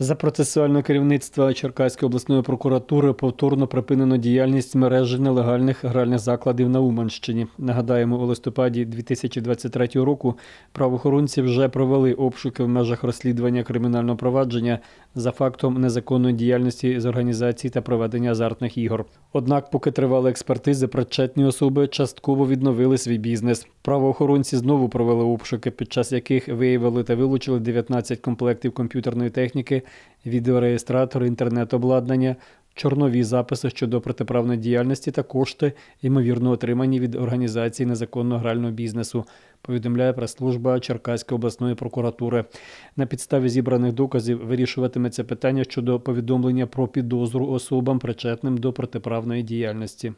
За процесуального керівництва Черкаської обласної прокуратури повторно припинено діяльність мережі нелегальних гральних закладів на Уманщині. Нагадаємо, у листопаді 2023 року правоохоронці вже провели обшуки в межах розслідування кримінального провадження за фактом незаконної діяльності з організації та проведення азартних ігор. Однак, поки тривали експертизи, причетні особи частково відновили свій бізнес. Правоохоронці знову провели обшуки, під час яких виявили та вилучили 19 комплектів комп'ютерної техніки, відеореєстратори, інтернет-обладнання, чорнові записи щодо протиправної діяльності та кошти, ймовірно отримані від організації незаконного грального бізнесу, повідомляє прес-служба Черкаської обласної прокуратури. На підставі зібраних доказів вирішуватиметься питання щодо повідомлення про підозру особам, причетним до протиправної діяльності.